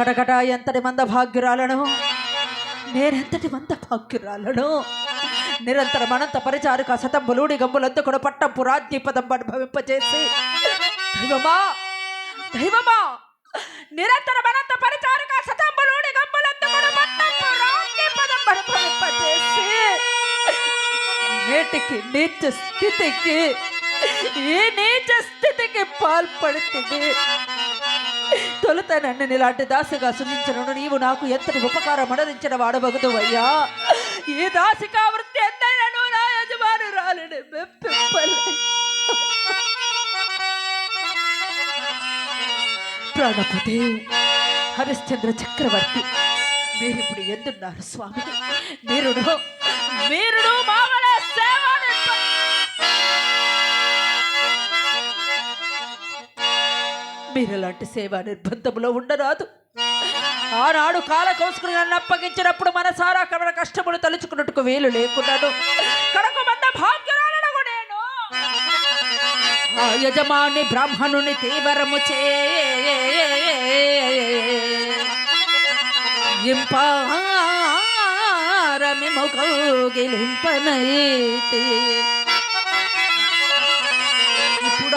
కటకట ఎంతటి మంద భాగ్యురాలను? నేనెంతటి మంద భాగ్యురాలను? నిరంతరం అనంత పరిచారు శతం బలుడి గంబులంతా కూడా పట్టం రాజ్య పదం అనుభవింపచేసి దైవమా! దైవమా! నిరంతరం అనంత పరిచారు శతం బలుడి గంబులంతా కూడా నేటికి నీచ స్థితికి ఈ నీచ స్థితికి పాల్పడుతుంది. తొలుత నన్ను ఇలాంటి దాసిగా సుజించను నీవు నాకు ఎంతటి ఉపకారం అనరించిన వాడవగదు అయ్యా ఈ దాసికా వృత్తి ఎంతైనను నా యజమాని రాలని మెప్పింపలే ప్రాణపతి హరిశ్చంద్ర చక్రవర్తి మీరిప్పుడు ఎందున్నారు స్వామి? మీరును మీరును మామల సేవని మీరెలాంటి సేవా నిర్బంధంలో ఉండరాదు. ఆనాడు కాల కోసుకుని నన్ను అప్పగించినప్పుడు మనసారా కమల కష్టములు తలుచుకున్నట్టుకు వీలు లేకున్నాను. కడకు మంద భాగ్యురాలను నేను ఆ యజమాని బ్రాహ్మణుని తీవరము చే ఇంపారమి కౌగిలింపనైతే ఇప్పుడు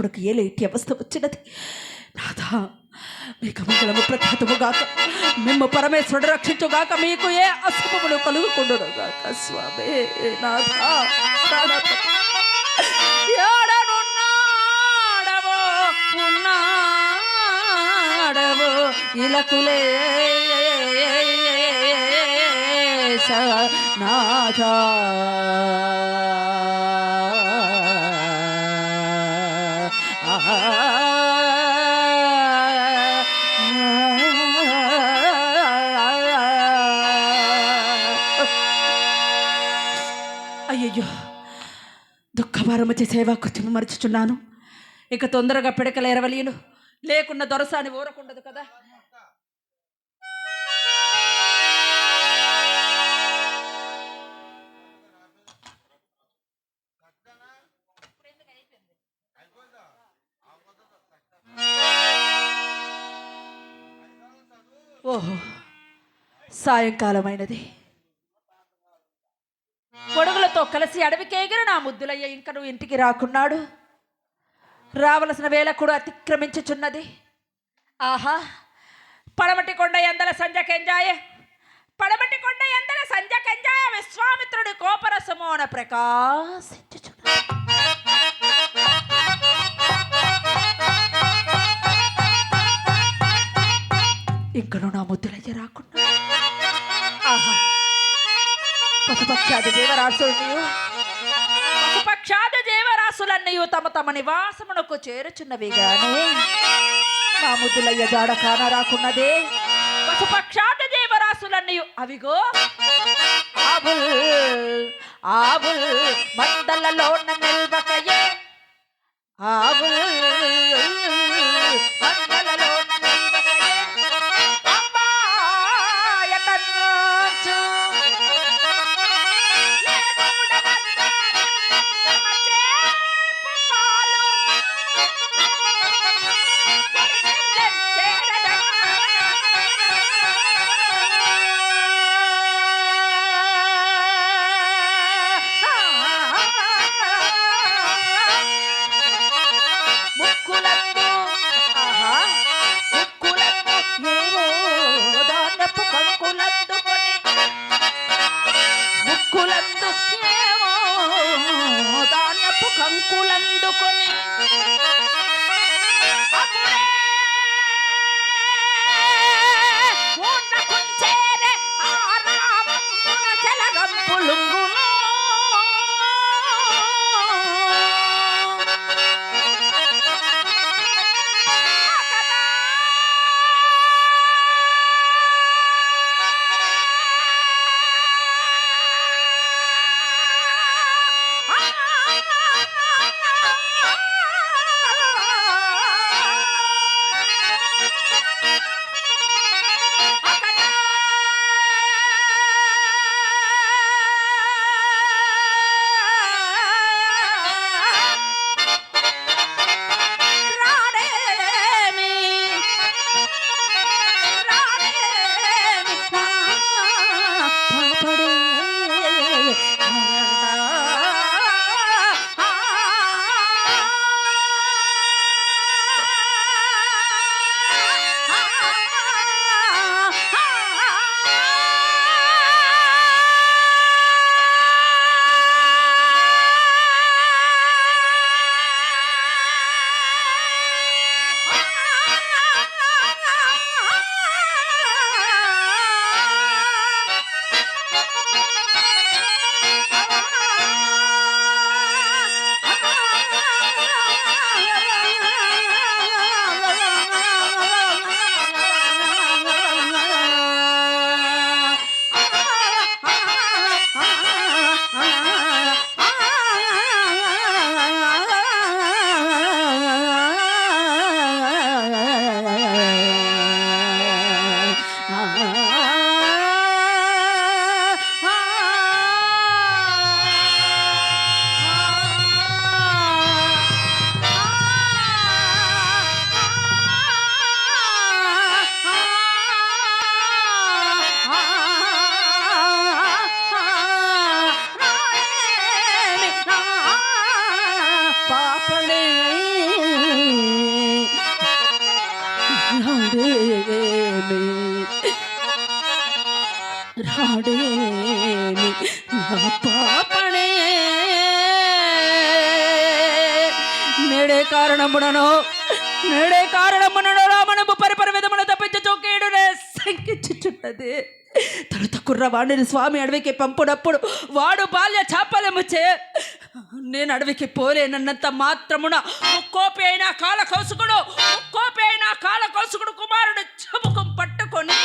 పాడు తలపుడుకు ఏలు అవస్థ వచ్చినది? నాథా మీకు మంగళము ప్రఖ్యాతము గాక మిమ్ము పరమేశ్వరుడు రక్షించుగాక మీకు ఏ అశుభములు కలుగుకుండునుగాక స్వామి నాథా. ఏడనున్నాడవో ఉన్నాడవో ఇలకులే నాథా. అయ్యయ్యో దుఃఖభారమచి సేవా కృత్యము మరుచుచున్నాను? ఇక తొందరగా పిడకల ఎరవలీలు లేకున్న దొరసాని ఊరకుండదు కదా? ఓహో సాయంకాలమైనది. గొడుగులతో కలిసి అడవికి ఎగిరి నా ముద్దులయ్య ఇంక నువ్వు ఇంటికి రాకున్నాడు. రావలసిన వేళ కూడా అతిక్రమించుచున్నది. ఆహా పడమటి కొండ ఎందల సంజకెంజాయ? పడమటి కొండ ఎందల సంజకెంజాయ విశ్వామిత్రుడి కోపరసమోన ప్రకాశించుచు ఇంకను నా ముద్దులయ్య రాకున్నా. ఆహా. పశుపక్షాది జీవరాశులన్నయు పశుపక్షాది జీవరాశులన్నయు తమ తమ నివాసమునకు చేరుచున్నవి గాని నా ముద్దులయ్య జాడ కాన రాకున్నదే. పశుపక్షాది జీవరాశులన్నయు అవిగో. ఆవుల్ ఆవుల్ మందలలోన నిల్వకయే. ఆవుల్ కంకులందుకొని నేడే కారణమునను నేడే కారణమునను రామణము పరిపర విధమును తప్పించు చోకేడు శంకించుచున్నది. తను కుర్రవాడిని స్వామి అడవికి పంపునప్పుడు వాడు బాల్య చాపలముచే నేను అడవికి పోలేనన్నంత మాత్రమున ముక్కోపి అయినా కాల కౌసుకుడు ముక్కోపి అయినా కాల కౌసుకుడు కుమారుడు చెబుకం పట్టుకొని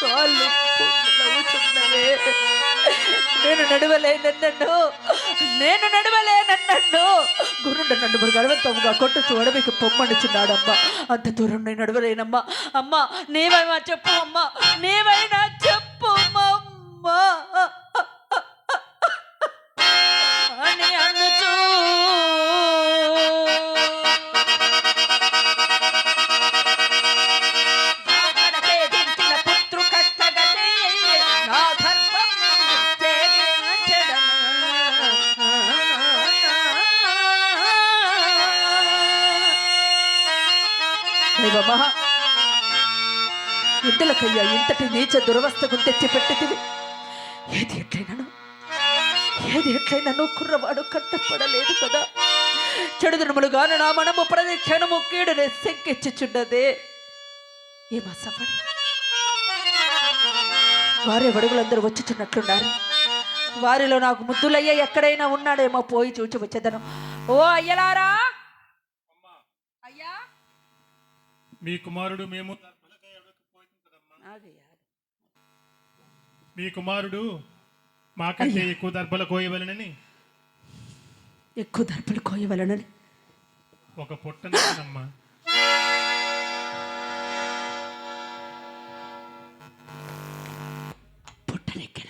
కాళ్ళు నవ్వుతున్నవే నేను నడవలేనన్ను నేను నడవలేనన్ను గురుండ నన్ను గడవంతముగా కొట్టు అడవికి పొమ్మనుచున్నాడమ్మా. అంత దూరం నేను నడవలేనమ్మా. అమ్మా నీవైనా చెప్పు అమ్మా. నీవైనా చెప్పు అమ్మా. దైవమా ఇంతలకయ్యా ఇంతటి నీచ దురవస్థకు తెచ్చిపెట్టితివి. ఏది ఎట్లయినను? ఏది ఎట్లయినను కుర్రవాడు కట్టపడలేదు కదా. చెడుదనములుగాను నా మనము ప్రతి క్షణము కీడుని శంకించుచున్నదే. ఏమా సఫడి వారే వడుగులందరూ వచ్చుచున్నట్లున్నారు. వారిలో నాకు ముద్దులయ్య ఎక్కడైనా ఉన్నాడేమో పోయి చూచి వచ్చేదను. ఓ అయ్యలారా అయ్యా మీ కుమారుడు మేము మీ కుమారుడు మాకంటే ఎక్కువ దర్భల కోయవలనని? ఎక్కువ దర్పలు కోయవలనని? ఒక పుట్టనమ్మా పుట్టనెక్కిన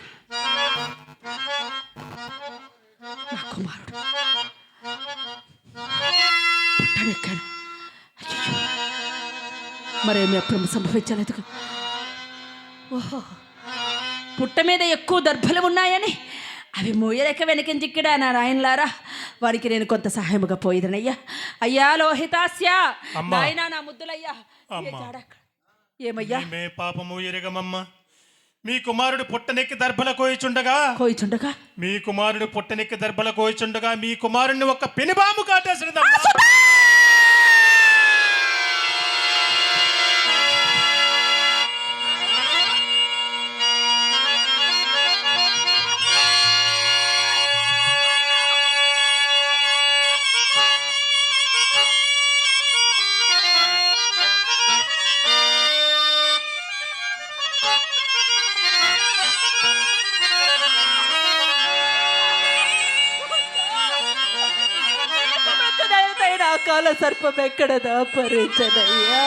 నా కుమారుడు. పుట్టనెక్కాను మరేమి అప్పుడు సంభవించలేదుగా. ఓహో. పుట్ట మీద ఎక్కువ దర్భలు ఉన్నాయని అవి మోయలేక వెనకంజిక్కిడా నా రాయన్లారా వారికి నేను కొంత సహాయముగా పోయిదనయ్యా. అయ్యా లోహితాస్య. నాయనా నా ముద్దులయ్యా? ఏమయ్యా? మే పాపము ఎరగమమ్మ. మీ కుమారుడు పుట్టనెక్కి దర్భల కోయిచుండగా. కోయిచుండగా? మీ కుమారుడు పుట్టనెక్కి దర్భల కోయిచుండగా మీ కుమారుణ్ణి ఒక పెనుబాము కాటేసినదమ్మా. కాల సర్పం ఎక్కడ దాపరించదయ్యా?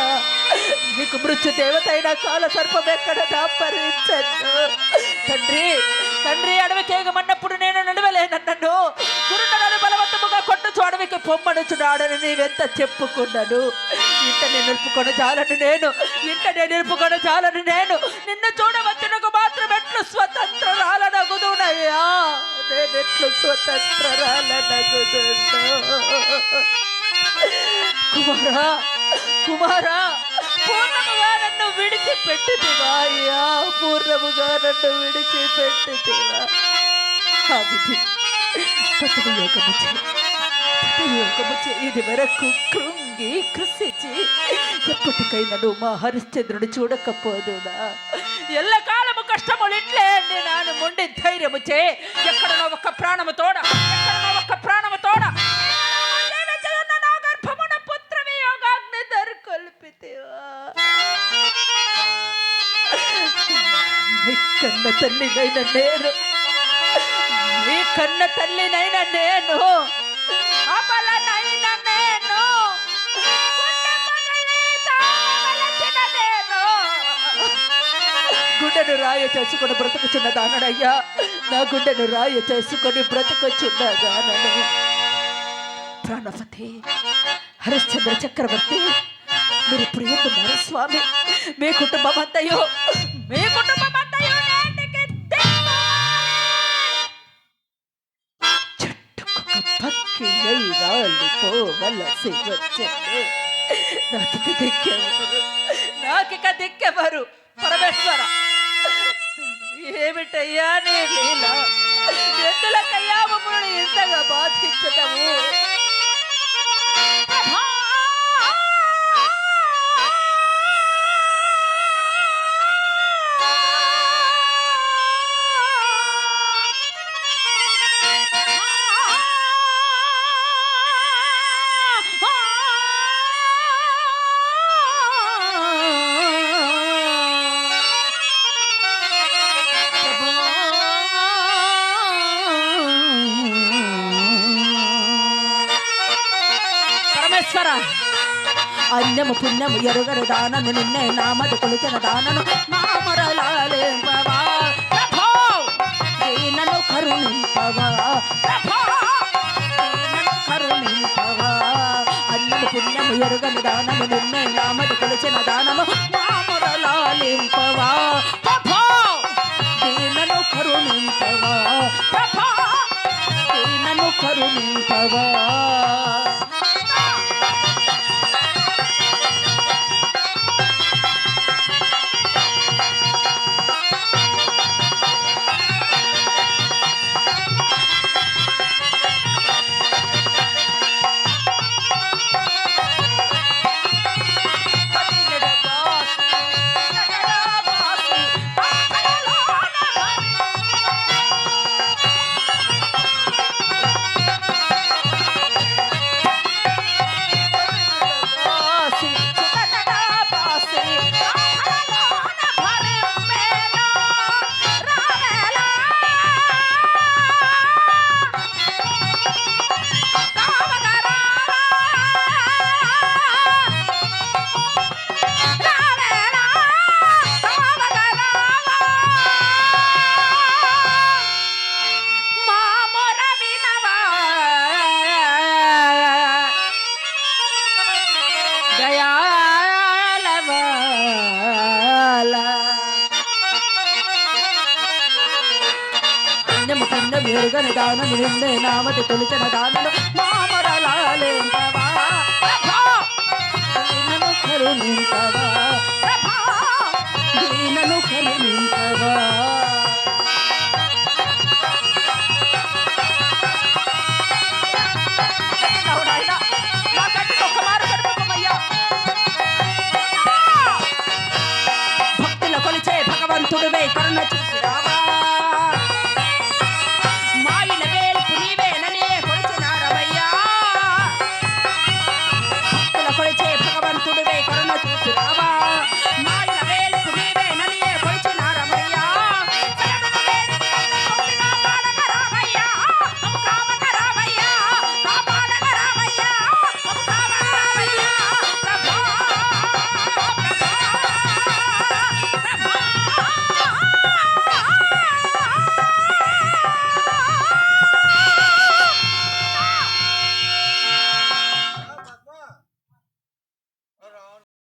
నీకు మృత్యుదేవతైన కాల సర్పం ఎక్కడ దాపరించదు? తండ్రి తండ్రి అడవికేగమన్నప్పుడు నేను నడవలేనన్నను గురుండలను బలవంతముగా కొట్టుచు అడవికి పొమ్మనుచున్నాడని నీవెంత చెప్పుకున్నాను? ఇంట నేను నిలుపుకొని చాలని నేను ఇంట నేను నిలుపుకొని చాలని నేను. నిన్ను చూడవచ్చునకు మాత్రం ఎట్లు స్వతంత్రాలనగుదునయ్యా నేనెట్లు స్వతంత్రాలనగుదును కుమారా కుమారా పూర్ణముగా నన్ను విడిచిపెట్టిదివా అయ్యా పూర్ణముగా నన్ను విడిచిపెట్టిదివా ఆ విధి ఇది వరకు కృంగి కృషించి ఎప్పటికైనా మా హరిశ్చంద్రుడు చూడకపోదునా? ఎల్లకాలము కష్టములు ఇట్లే నాను మొండి ధైర్యము చే ఎక్కడనో ఒక ప్రాణము తోడ కన్న తల్లినైన నేను. నీ కన్న తల్లినైన నేను. అమలనైన నేను. గుండెను రాయ చేసుకొని బ్రతుకుచున్నదానయ్యా నా గుండెను రాయ చేసుకొని బ్రతుకుచున్నదానను ప్రాణపతి హరిశ్చంద్ర చక్రవర్తి మీరు ఇప్పుడు ఎందున్నారు స్వామి మీ కుటుంబం అంతయో మీ కుటుంబం అయి రాలిపోవలసి వచ్చింది నాకిక దిక్కెవరు. నాకిక దిక్కెవరు పరమేశ్వర. ఏమిటయ్యా నీ లీల? ఎందులకయ్యా మమ్మల్ని ఇంతగా బాధించటము? పుణ్యము పుణ్యము ఎరుగరు దానను నిన్నే నామది కొలిచిన దానను. మామరలాలేంపవా దీనను కరుణింపవా? ప్రభో కరుణింపవా? అన్యము పుణ్యము ఎరుగని దానము నిన్నే నామది కొలిచిన దానము. మామరలాలింపవా దీనను కరుణింపవా? ప్రభో దీనను కరుణింపవా? ఎరుగని దానము నిన్నే నామతి తొలిచిన దానము భక్తుల కొలిచే భగవంతుడువే కరుణ చి